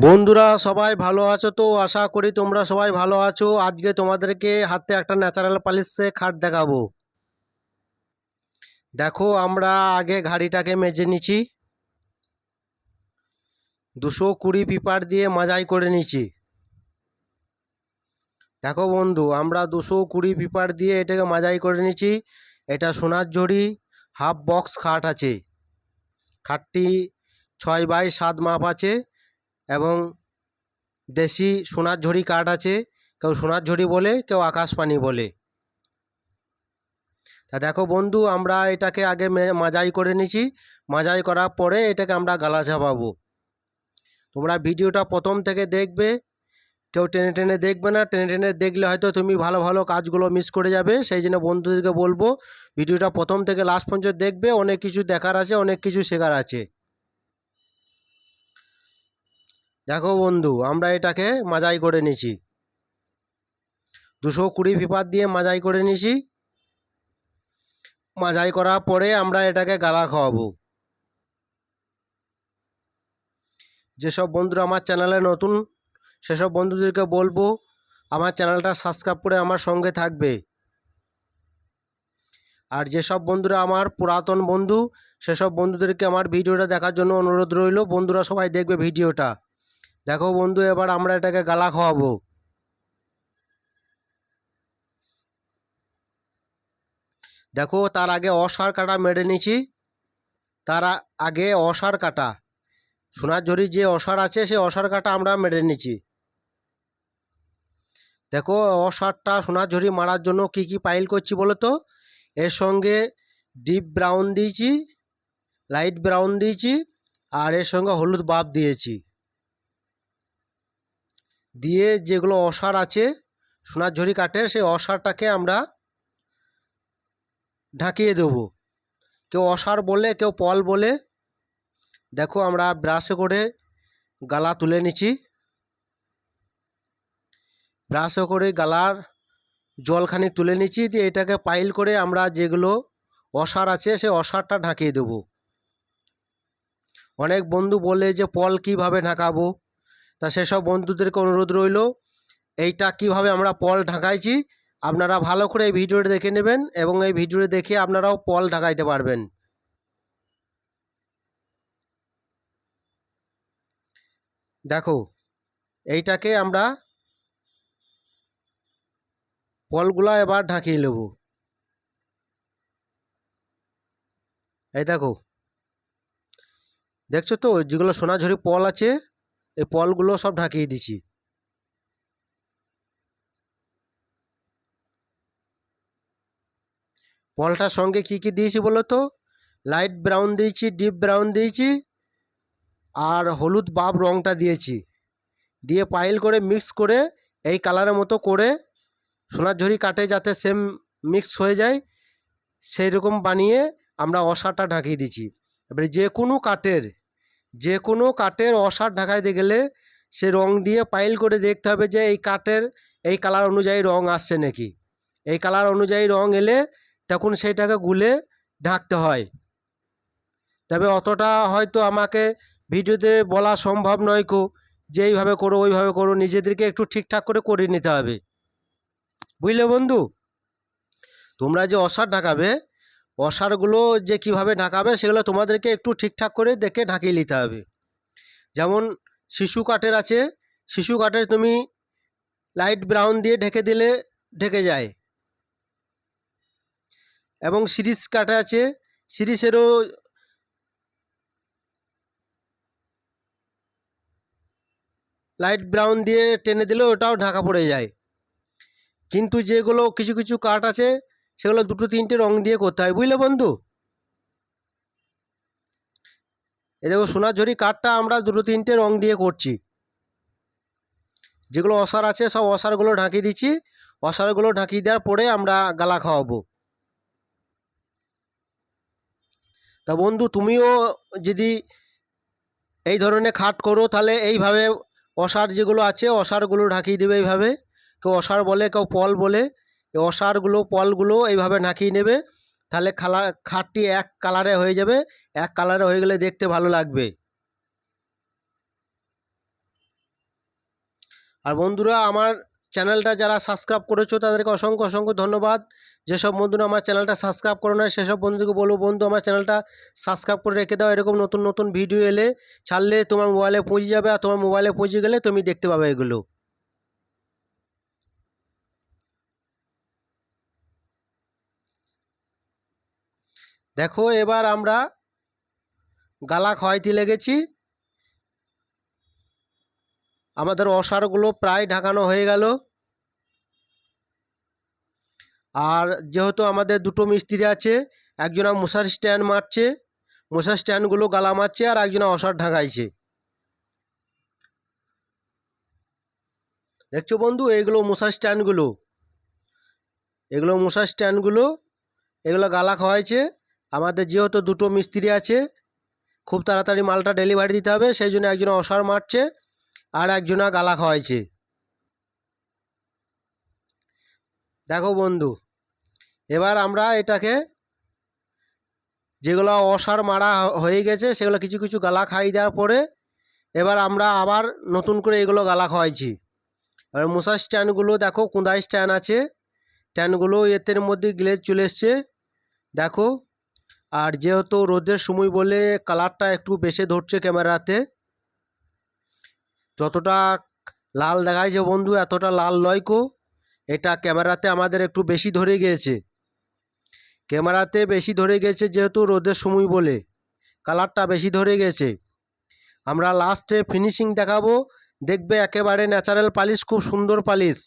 বন্ধুরা, সবাই ভালো আছো তো? আশা করি তোমরা সবাই ভালো আছো। আজকে তোমাদেরকে হাতে একটা ন্যাচারাল পালিশে খাট দেখাবো। দেখো, আমরা আগে ঘাড়িটাকে মেজে নিছি দুশো কুড়ি পিপার দিয়ে মাজাই করে নিছি দেখো বন্ধু, আমরা দুশো কুড়ি পিপার দিয়ে এটাকে মাজাই করে নিছি এটা সোনার ঝুড়ি হাফ বক্স খাট আছে। খাটটি ছয় বাই সাত মাপ আছে। এবং দেশি সোনার ঝুড়ি কাঠ আছে। কেউ সোনার ঝুড়ি বলে, কেউ আকাশপানি বলে। তা দেখো বন্ধু, আমরা এটাকে আগে মাজাই করে নিছি মাজাই করার পরে এটাকে আমরা গালা চাপাবো তোমরা ভিডিওটা প্রথম থেকে দেখবে। কেউ টেনে টেনে দেখবে না। টেনে টেনে দেখলে হয়তো তুমি ভালো ভালো কাজগুলো মিস করে যাবে। সেই জন্য বন্ধুদেরকে বলব, ভিডিওটা প্রথম থেকে লাস্ট পর্যন্ত দেখবে। অনেক কিছু দেখার আছে, অনেক কিছু শেখার আছে। দেখো বন্ধু, আমরা এটাকে মাজাই করে নিছি। দুশো কুড়ি ফিপার দিয়ে মাজাই করে নিছি। মাজাই করার পরে আমরা এটাকে গালা খাওয়াবো। যেসব বন্ধুরা আমার চ্যানেলে নতুন, সেসব বন্ধুদেরকে বলব, আমার চ্যানেলটা সাবস্ক্রাইব করে আমার সঙ্গে থাকবে। আর যেসব বন্ধুরা আমার পুরাতন বন্ধু, সেসব বন্ধুদেরকে আমার ভিডিওটা দেখার জন্য অনুরোধ রইল। বন্ধুরা সবাই দেখবে ভিডিওটা। দেখো বন্ধু, এবার আমরা এটাকে গালা খাওয়াবো। দেখো, তার আগে অসার কাটা মেরে নিছি তার আগে অসার কাটা। সোনার ঝুড়ি যে অসার আছে, সেই অসার কাটা আমরা মেরে নিছি দেখো, অসারটা সোনার ঝুড়ি মারার জন্য কি কি পাইল করছি বলো তো? এর সঙ্গে ডিপ ব্রাউন দিয়েছি লাইট ব্রাউন দিয়েছি, আর এর সঙ্গে হলুদ বাপ দিয়েছি। দিয়ে যেগুলো অসার আছে, সোনার ঝুড়ি কাঠের, সেই অসারটাকে আমরা ঢাকিয়ে দেবো। কেউ অসার বলে, কেউ পল বলে। দেখো, আমরা ব্রাশে করে গালা তুলে নিছি ব্রাশে করে গালার জলখানি তুলে নিচ্ছি, দিয়ে এটাকে পাইল করে আমরা যেগুলো অসার আছে, সেই অসারটা ঢাকিয়ে দেবো। অনেক বন্ধু বলে যে, পল কীভাবে ঢাকাবো? তা সেসব বন্ধুদেরকে অনুরোধ রইল, এইটা কীভাবে আমরা পল ঢাকাইছি, আপনারা ভালো করে এই ভিডিওটা দেখে নেবেন এবং এই ভিডিওটা দেখে আপনারাও পল ঢাকাইতে পারবেন। দেখো, এইটাকে আমরা পলগুলা এবার ঢাকিয়ে নেব। এই দেখো, দেখছ তো, যেগুলো সোনাঝুরি পল আছে এই পলগুলো সব ঢাকিয়ে দিছি পলটার সঙ্গে কি কি দিয়েছি বলো তো? লাইট ব্রাউন দিয়েছি, ডিপ ব্রাউন দিয়েছি, আর হলুদ বাব রঙটা দিয়েছি। দিয়ে পাইল করে মিক্স করে এই কালারের মতো করে সোনার ঝুড়ি কাটে যাতে সেম মিক্স হয়ে যায় সেই রকম বানিয়ে আমরা অসারটা ঢাকিয়ে দিচ্ছি। এবারে যে কোনো কাঠের যে কোনো কাঠের অসার ঢাকাইতে গেলে সে রং দিয়ে পাইল করে দেখতে হবে যে এই কাঠের, এই কালার অনুযায়ী রং আসছে নাকি। এই কালার অনুযায়ী রং এলে তখন সেইটাকে গুলে ঢাকতে হয়। তবে অতটা হয়তো আমাকে ভিডিওতে বলা সম্ভব নয় কো, যে এইভাবে করো, ওইভাবে করো, নিজেদেরকে একটু ঠিকঠাক করে করে নিতে হবে। বুঝলে বন্ধু? তোমরা যে অসার ঢাকাবে অসারগুলো যে কীভাবে ঢাকাবে সেগুলো তোমাদেরকে একটু ঠিকঠাক করে দেখে ঢাকিয়ে নিতে হবে। যেমন শিশু কাঠের আছে, শিশু কাঠের তুমি লাইট ব্রাউন দিয়ে ঢেকে দিলে ঢেকে যায়। এবং সিরিজ কাঠে আছে, সিরিজেরও লাইট ব্রাউন দিয়ে টেনে দিলে ওটাও ঢাকা পড়ে যায়। কিন্তু যেগুলো কিছু কিছু কাঠ আছে সেগুলো দুটো তিনটে রং দিয়ে করতে হয়, বুঝলে বন্ধু? এ দেখো সোনাঝুরি কাঠটা আমরা দুটো তিনটে রং দিয়ে করছি। যেগুলো অসার আছে সব অসারগুলো ঢাকিয়ে দিচ্ছি, অসারগুলো ঢাকিয়ে দেওয়ার পরে আমরা গালা খাওয়াবো। তা বন্ধু, তুমিও যদি এই ধরনের খাট করো, তাহলে এইভাবে অসার যেগুলো আছে, অসারগুলো ঢাকিয়ে দেবে এইভাবে। কেউ অসার বলে, কেউ পল বলে অসারগুলো, পলগুলো এইভাবে ঢাকিয়ে নেবে, তাহলে খালা, খাটটি এক কালারে হয়ে যাবে, এক কালারে হয়ে গেলে দেখতে ভালো লাগবে। আর বন্ধুরা, আমার চ্যানেলটা যারা সাবস্ক্রাইব করেছ, তাদেরকে অসংখ্য অসংখ্য ধন্যবাদ। যেসব বন্ধুরা আমার চ্যানেলটা সাবস্ক্রাইব করে না সেসব বন্ধুকে বলব, বন্ধু, আমার চ্যানেলটা সাবস্ক্রাইব করে রেখে দাও, এরকম নতুন নতুন ভিডিও এলে। ছাড়লে তোমার মোবাইলে পৌঁছে যাবে, আর তোমার মোবাইলে পৌঁছে গেলে তুমি দেখতে পাবে এগুলো। দেখো এবার আমরা গালা খোয়াইতে লেগেছি। আমাদের অসারগুলো প্রায় ঢাকানো হয়ে গেল। আর যেহেতু আমাদের দুটো মিস্ত্রি আছে, একজনা মশার স্ট্যান্ড মারছে, মশার স্ট্যান্ডগুলো গালা মারছে আর একজনা অসার ঢাকাইছে। দেখছ বন্ধু, এইগুলো মশার স্ট্যান্ডগুলো। এগুলো মশার স্ট্যান্ডগুলো, এগুলো গালা খাওয়াইছে আমাদের যেহেতু দুটো মিস্ত্রি আছে, খুব তাড়াতাড়ি মালটা ডেলিভারি দিতে হবে, সেই জন্য একজনা অসার মারছে আর একজনা গালা খাওয়াইছে। দেখো বন্ধু, এবার আমরা এটাকে যেগুলো অসার মারা হয়ে গেছে, সেগুলো কিছু কিছু গালা খাই দেওয়ার পরে এবার আমরা আবার নতুন করে এগুলো গালা খাওয়াইছি। এবার মশার স্ট্যান্ডগুলো দেখো কোঁদাই স্ট্যান্ড আছে। স্ট্যান্ডগুলো এতের মধ্যে গ্লেজ চলে এসছে। দেখো আর যেহেতু রোদের সময় বলে কালারটা একটু বেশি ধরছে ক্যামেরাতে, যতটা লাল দেখায় যে বন্ধু, এতটা লাল নয় কো। এটা ক্যামেরাতে আমাদের একটু বেশি ধরে গিয়েছে। ক্যামেরাতে বেশি ধরে গেছে যেহেতু রোদের সময় বলে, কালারটা বেশি ধরে গেছে আমরা লাস্টে ফিনিশিং দেখাবো, দেখবে একেবারে ন্যাচারাল পালিশ খুব সুন্দর পালিশ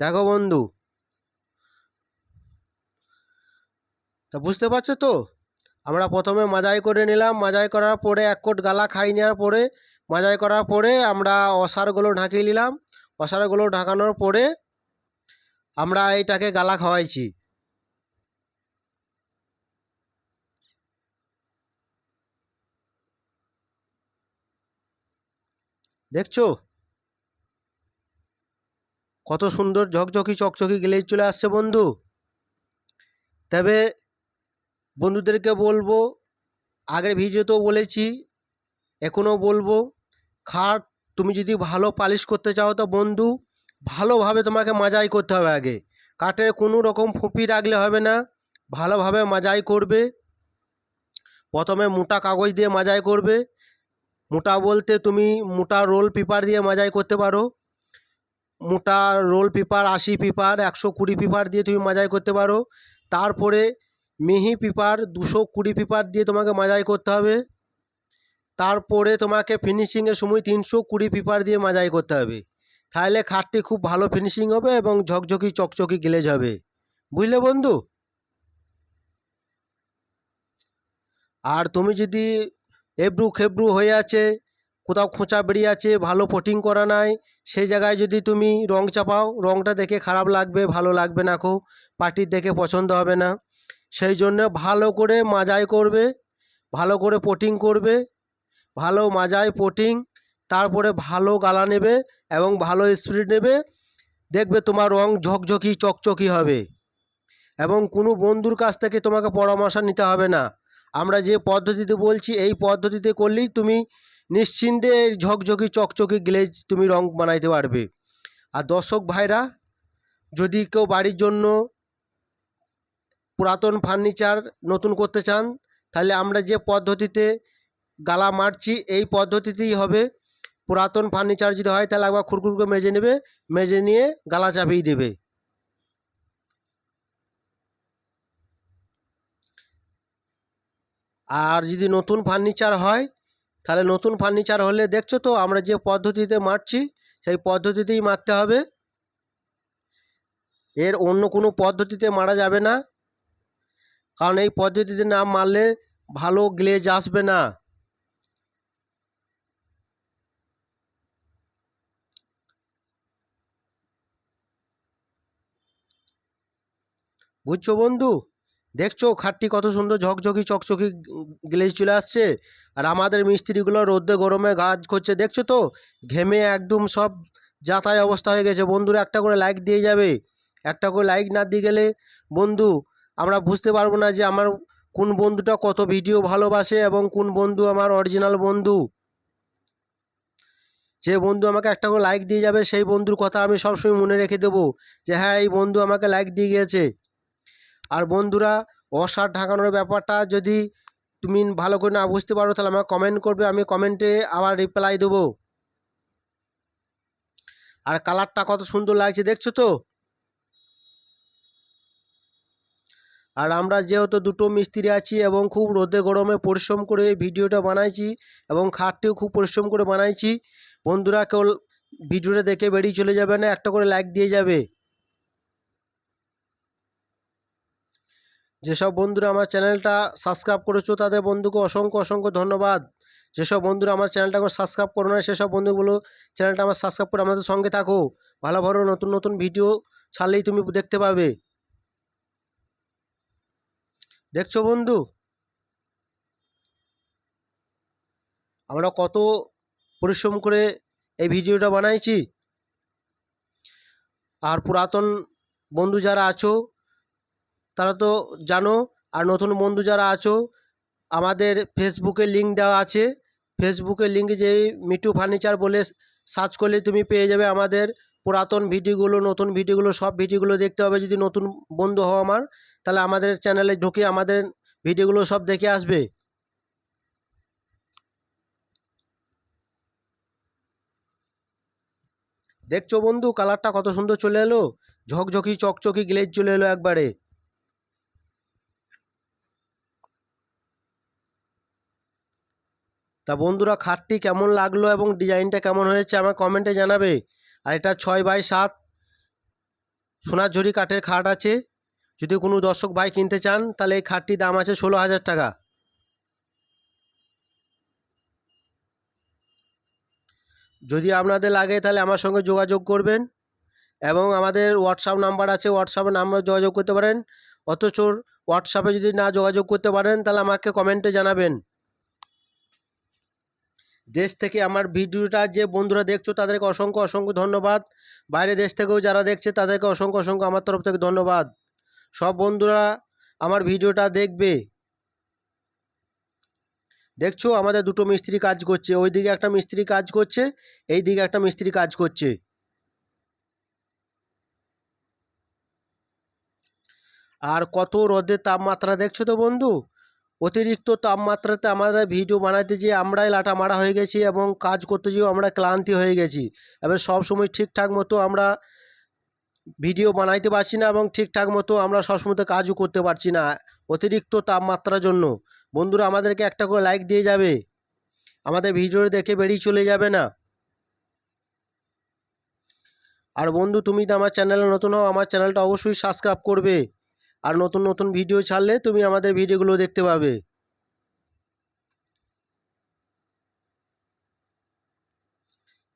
দেখো বন্ধু। তা বুঝতে পারছ তো? আমরা প্রথমে মাজাই করে নিলাম। মাজাই করার পরে এক কোট গালা খাই নেওয়ার পরে, মাজাই করার পরে আমরা অসারগুলো ঢাকিয়ে নিলাম। অসারগুলো ঢাকানোর পরে আমরা এইটাকে গালা খাওয়াইছি। দেখছ? কত সুন্দর ঝকঝকি চকচকি গ্লেজ চলে আসছে বন্ধু। তবে বন্ধুদেরকে বলব, আগের ভিডিওতেও বলেছি, এখনও বলব, খাট তুমি যদি ভালো পালিশ করতে চাও তো বন্ধু, ভালোভাবে তোমাকে মাজাই করতে হবে আগে। কাঠে কোনো রকম ফুপি রাখলে হবে না, ভালোভাবে মাজাই করবে। প্রথমে মোটা কাগজ দিয়ে মাজাই করবে। মোটা বলতে তুমি মোটা রোল পেপার দিয়ে মাজাই করতে পারো। মোটা রোল পেপার, আশি পেপার, একশো কুড়ি পেপার দিয়ে তুমি মাজাই করতে পারো। তারপরে মিহি পেপার, দুশো কুড়ি পেপার দিয়ে তোমাকে মাজাই করতে হবে। তারপরে তোমাকে ফিনিশিংয়ের সময় তিনশো কুড়ি পেপার দিয়ে মাজাই করতে হবে। তাহলে খাটটি খুব ভালো ফিনিশিং হবে এবং ঝকঝকি, চকচকি গ্লেজ হবে। বুঝলে বন্ধু? আর তুমি যদি এবড়ু খেবড়ু হয়ে আছে, কোথাও খোঁচা বেরিয়ে আছে, ভালো ফটিং করা নাই, সেই জায়গায় যদি তুমি রং চাপাও, রংটা দেখে খারাপ লাগবে, ভালো লাগবে না খুব পার্টির দেখে পছন্দ হবে না। সেই জন্য ভালো করে মাজাই করবে, ভালো করে পোটিং করবে, ভালো মাজাই পোটিং তারপরে ভালো গালা নেবে এবং ভালো স্পিড নেবে, দেখবে তোমার রং ঝকঝকি, চকচকি হবে এবং কোনো বন্ধুর কাছ থেকে তোমাকে পরামর্শ নিতে হবে না। আমরা যে পদ্ধতিতে বলছি, এই পদ্ধতিতে করলেই তুমি নিশ্চিন্তে এই ঝকঝকি, চকচকি গ্লেজ তুমি রং বানাইতে পারবে। আর দর্শক ভাইরা, যদি কেউ বাড়ির জন্য পুরাতন ফার্নিচার নতুন করতে চান, তাহলে আমরা যে পদ্ধতিতে গালা মারছি, এই পদ্ধতিতেই হবে। পুরাতন ফার্নিচার যদি হয়, তাহলে একবার খুরখুর করে মেজে নেবে, মেজে নিয়ে গালা চাপিয়ে দেবে। আর যদি নতুন ফার্নিচার হয়, তাহলে নতুন ফার্নিচার হলে দেখছ তো, আমরা যে পদ্ধতিতে মারছি, সেই পদ্ধতিতেই মারতে হবে। এর অন্য কোনো পদ্ধতিতে মারা যাবে না। কারণ এই পদ্ধতিতে না মারলে ভালো গ্লেজ আসবে না। বুঝছ বন্ধু? দেখছ খাটটি কত সুন্দর ঝকঝকি চকচকি গ্লেজ চলে আসছে? আর আমাদের মিস্ত্রিগুলো রোদে গরমে কাজ করছে দেখছ তো? ঘেমে একদম সব যাতায় অবস্থা হয়ে গেছে। বন্ধুরা একটা করে লাইক দিয়ে যাবে। একটা করে লাইক না দিয়ে গেলে বন্ধু আমরা বুঝতে পারব না যে আমার কোন বন্ধুটা কত ভিডিও ভালোবাসে এবং কোন বন্ধু আমার অরিজিনাল বন্ধু। যে বন্ধু আমাকে একটা করে লাইক দিয়ে যাবে, সেই বন্ধুর কথা আমি সবসময় মনে রেখে দেবো যে হ্যাঁ এই বন্ধু আমাকে লাইক দিয়ে গিয়েছে। আর বন্ধুরা, অসার ঢাকানোর ব্যাপারটা যদি তুমি ভালো করে না বুঝতে পারো, তাহলে আমাকে কমেন্ট করবে, আমি কমেন্টে আবার রিপ্লাই দেবো। আর কালারটা কত সুন্দর লাগছে, দেখছ তো? আর আমরা যেহেতু দুটো মিস্ত্রি আছি এবং খুব রোদে গরমে পরিশ্রম করে এই ভিডিওটা বানাইছি এবং খাটটিও খুব পরিশ্রম করে বানাইছি, বন্ধুরা কেউ ভিডিওটা দেখে বেরিয়ে চলে যাবে না, একটা করে লাইক দিয়ে যাবে। যেসব বন্ধুরা আমার চ্যানেলটা সাবস্ক্রাইব করেছ তাদের বন্ধুকে অসংখ্য অসংখ্য ধন্যবাদ। যেসব বন্ধুরা আমার চ্যানেলটা সাবস্ক্রাইব করো না সেসব বন্ধুগুলো চ্যানেলটা আমার সাবস্ক্রাইব করে আমাদের সঙ্গে থাকো। ভালো ভালো নতুন নতুন ভিডিও ছাড়লেই তুমি দেখতে পাবে। দেখছ বন্ধু? আমরা কত পরিশ্রম করে এই ভিডিওটা বানাইছি। আর পুরাতন বন্ধু যারা আছো, তারা তো জানো, আর নতুন বন্ধু যারা আছো, আমাদের ফেসবুকে লিঙ্ক দেওয়া আছে। ফেসবুকে লিঙ্কে যে মিটু ফার্নিচার বলে সার্চ করলে তুমি পেয়ে যাবে আমাদের পুরাতন ভিডিওগুলো নতুন ভিডিওগুলো সব ভিডিওগুলো দেখতে হবে যদি নতুন বন্ধু হও আমার। তাহলে আমাদের চ্যানেলে ঢুকে আমাদের ভিডিওগুলো সব দেখে আসবে। দেখছ বন্ধু কালারটা কত সুন্দর চলে এলো? ঝকঝকি, চকচকি গ্লেজ চলে এলো একবারে। তা বন্ধুরা, খাটটি কেমন লাগল এবং ডিজাইনটা কেমন হয়েছে আমার কমেন্টে জানাবে। আর এটা ছয় বাই সাত সোনাঝুরি কাঠের খাট আছে। যদি কোনো দর্শক ভাই কিনতে চান, তাহলে এই খাটটির দাম আছে ষোলো হাজার টাকা। যদি আপনাদের লাগে, তাহলে আমার সঙ্গে যোগাযোগ করবেন এবং আমাদের হোয়াটসঅ্যাপ নাম্বার আছে হোয়াটসঅ্যাপে নাম্বার যোগাযোগ করতে পারেন। অথচ হোয়াটসঅ্যাপে যদি না যোগাযোগ করতে পারেন, তাহলে আমাকে কমেন্টে জানাবেন। দেশ থেকে আমার ভিডিওটা যে বন্ধুরা দেখছ, তাদেরকে অসংখ্য অসংখ্য ধন্যবাদ। বাইরে দেশ থেকেও যারা দেখছে, তাদেরকে অসংখ্য অসংখ্য আমার তরফ থেকে ধন্যবাদ। সব বন্ধুরা আমার ভিডিওটা দেখবে। দেখছ? আমাদের দুটো মিস্ত্রি কাজ করছে। ওই দিকে একটা মিস্ত্রি কাজ করছে এই দিকে একটা মিস্ত্রি কাজ করছে। আর কত রোদের তাপমাত্রা দেখছ তো বন্ধু? অতিরিক্ত তাপমাত্রাতে আমাদের ভিডিও বানাতে যেয়ে আমরাই লাটা মারা হয়ে গেছি এবং কাজ করতে যেয়েও আমরা ক্লান্তি হয়ে গেছি। এবার সব সময় ঠিকঠাক মতো আমরা ভিডিও বানাইতে পারছি না এবং ঠিকঠাক মতো আমরা সবসময় কাজও করতে পারছি না অতিরিক্ত তাপমাত্রার জন্য। বন্ধুরা, আমাদেরকে একটা করে লাইক দিয়ে যাবে। আমাদের ভিডিও দেখে বেরিয়ে চলে যাবে না। আর বন্ধু, তুমি তো আমার চ্যানেলে নতুন হও, আমার চ্যানেলটা অবশ্যই সাবস্ক্রাইব করবে। আর নতুন নতুন ভিডিও ছাড়লে তুমি আমাদের ভিডিওগুলো দেখতে পাবে।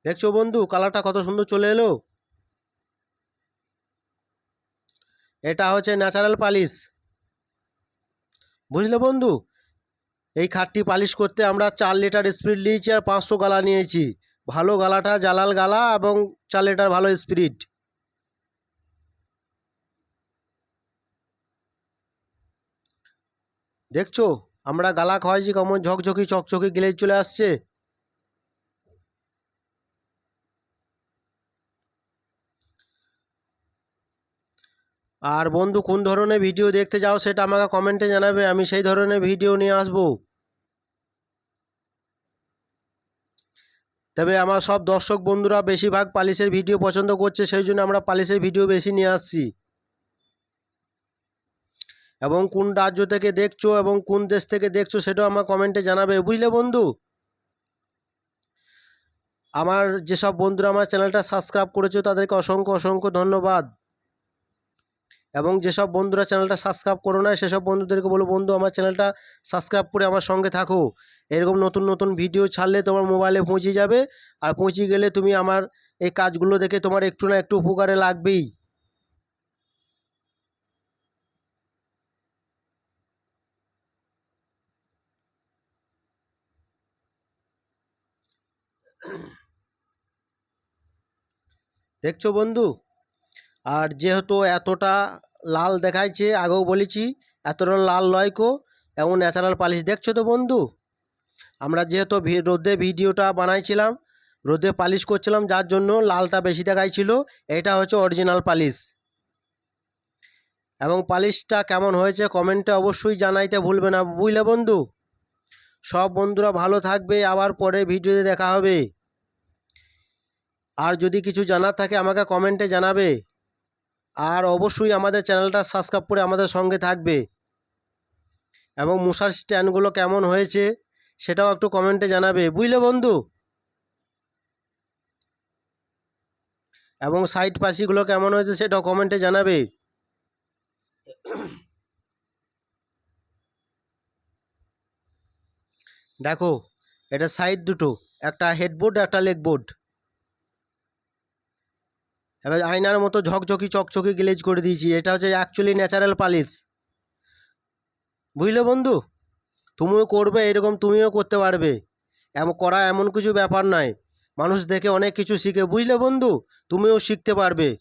দেখছ বন্ধু কালারটা কত সুন্দর চলে এলো? এটা হচ্ছে ন্যাচারাল পালিশ। বুঝলে বন্ধু? এই খাটটি পালিশ করতে আমরা চার লিটার স্পিড নিয়েছি আর পাঁচশো গালা নিয়েছি। ভালো গালাটা জালাল গালা এবং চার লিটার ভালো স্পিরিট দেখছ? আমরা গালা খাওয়াইছি কেমন ঝকঝকি চকচকি গ্লেজ চলে আসছে। আর বন্ধু, কোন ধরনের ভিডিও দেখতে যাও সেটা আমাকে কমেন্টে জানাবে, আমি সেই ধরনের ভিডিও নিয়ে আসব। তবে আমার সব দর্শক বন্ধুরা বেশিরভাগ পালিশের ভিডিও পছন্দ করছে, সেই জন্য আমরা পালিশের ভিডিও বেশি নিয়ে আসছি। এবং কোন রাজ্য থেকে দেখছ এবং কোন দেশ থেকে দেখছ সেটাও আমার কমেন্টে জানাবে, বুঝলে বন্ধু? আমার যেসব বন্ধুরা আমার চ্যানেলটা সাবস্ক্রাইব করেছ তাদেরকে অসংখ্য অসংখ্য ধন্যবাদ। এবং যেসব বন্ধুরা চ্যানেলটা সাবস্ক্রাইব করো না সেসব বন্ধুদেরকে বলো, বন্ধু, আমার চ্যানেলটা সাবস্ক্রাইব করে আমার সঙ্গে থাকো। এরকম নতুন নতুন ভিডিও ছাড়লে তোমার মোবাইলে পৌঁছে যাবে। আর পৌঁছে গেলে তুমি আমার এই কাজগুলো দেখে তোমার একটু না একটু উপকারে লাগবেই। দেখছ বন্ধু? আর যেহেতু এতটা লাল দেখাইছে, আগেও বলেছি, এতটা লাল লয়কো এমন ন্যাচারাল পালিশ দেখছ তো বন্ধু? আমরা যেহেতু রোদে ভিডিওটা বানাইছিলাম, রোদে পালিশ করছিলাম, যার জন্য লালটা বেশি দেখাইছিল এটা হচ্ছে অরিজিনাল পালিশ এবং পালিশটা কেমন হয়েছে কমেন্টে অবশ্যই জানাইতে ভুলবে না, বুঝলে বন্ধু? সব বন্ধুরা ভালো থাকবে, আবার পরে ভিডিওতে দেখা হবে। আর যদি কিছু জানার থাকে আমাকে কমেন্টে জানাবে। আর অবশ্যই আমাদের চ্যানেলটা সাবস্ক্রাইব করে আমাদের সঙ্গে থাকবে। এবং মশার স্ট্যান্ডগুলো কেমন হয়েছে, সেটাও একটু কমেন্টে জানাবে। বুঝলে বন্ধু? এবং সাইড পাশিগুলো কেমন হয়েছে, সেটাও কমেন্টে জানাবে। দেখো, এটা সাইড দুটো, একটা হেডবোর্ড একটা লেগ বোর্ড এবার আয়নার মতো ঝকঝকি, চকচকি গ্লেজ করে দিয়েছি। এটা হচ্ছে অ্যাকচুয়ালি ন্যাচারাল পালিশ বুঝলে বন্ধু? তুমিও করবে, এরকম তুমিও করতে পারবে। এমন করা এমন কিছু ব্যাপার নয়। মানুষ দেখে অনেক কিছু শিখে। বুঝলে বন্ধু? তুমিও শিখতে পারবে।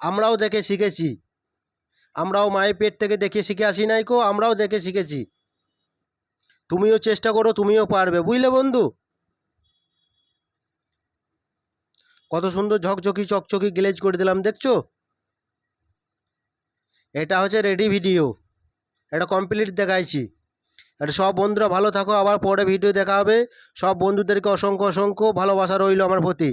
আমরাও দেখে শিখেছি। আমরাও মায়ের পেট থেকে দেখে শিখে আসি নাই কো, আমরাও দেখে শিখেছি। তুমিও চেষ্টা করো, তুমিও পারবে। বুঝলে বন্ধু? কত সুন্দর ঝকঝকি, চকচকি গ্লেজ করে দিলাম, দেখছ? এটা হচ্ছে রেডি ভিডিও। এটা কমপ্লিট দেখাইছি। এটা সব বন্ধুরা ভালো থাকো, আবার পরে ভিডিও দেখা হবে। সব বন্ধুদেরকে অসংখ্য অসংখ্য ভালোবাসা রইল আমার প্রতি।